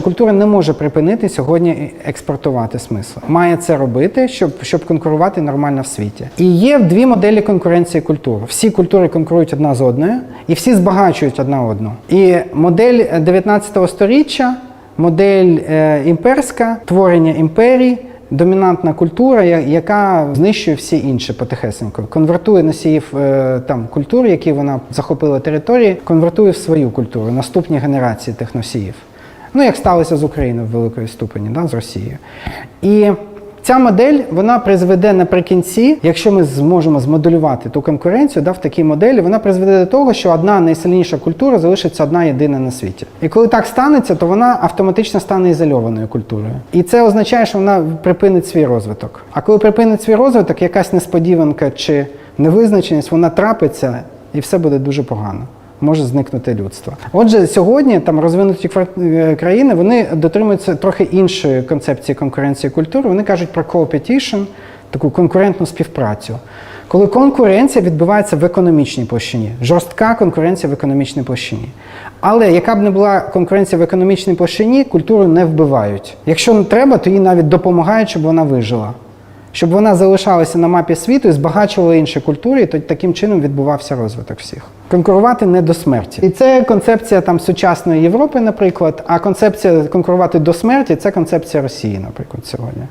Культура не може припинити сьогодні експортувати смисл. Має це робити, щоб, щоб конкурувати нормально в світі. І є дві моделі конкуренції культур. Всі культури конкурують одна з одною, і всі збагачують одна одну. І модель 19 століття, модель е, імперська, творення імперій. Домінантна культура, яка знищує всі інші потихесенько, конвертує носіїв е, там культур, які вона захопила території, конвертує в свою культуру, наступні генерації тих носіїв. Ну, як сталося з Україною в великої ступені, да, з Росією. І ця модель вона призведе наприкінці, якщо ми зможемо змоделювати ту конкуренцію, да, в такій моделі, вона призведе до того, що одна найсильніша культура залишиться одна єдина на світі. І коли так станеться, то вона автоматично стане ізольованою культурою. І це означає, що вона припинить свій розвиток. А коли припинить свій розвиток, якась несподіванка чи невизначеність, вона трапиться, і все буде дуже погано може зникнути людство. Отже, сьогодні там розвинуті е, країни вони дотримуються трохи іншої концепції конкуренції культури. Вони кажуть про co-opetition, таку конкурентну співпрацю. Коли конкуренція відбувається в економічній площині, жорстка конкуренція в економічній площині. Але яка б не була конкуренція в економічній площині, культуру не вбивають. Якщо не треба, то їй навіть допомагають, щоб вона вижила щоб вона залишалася на мапі світу і збагачувала інші культури, і таким чином відбувався розвиток всіх. Конкурувати не до смерті. І це концепція там сучасної Європи, наприклад. А концепція конкурувати до смерті це концепція Росії, наприклад, сьогодні.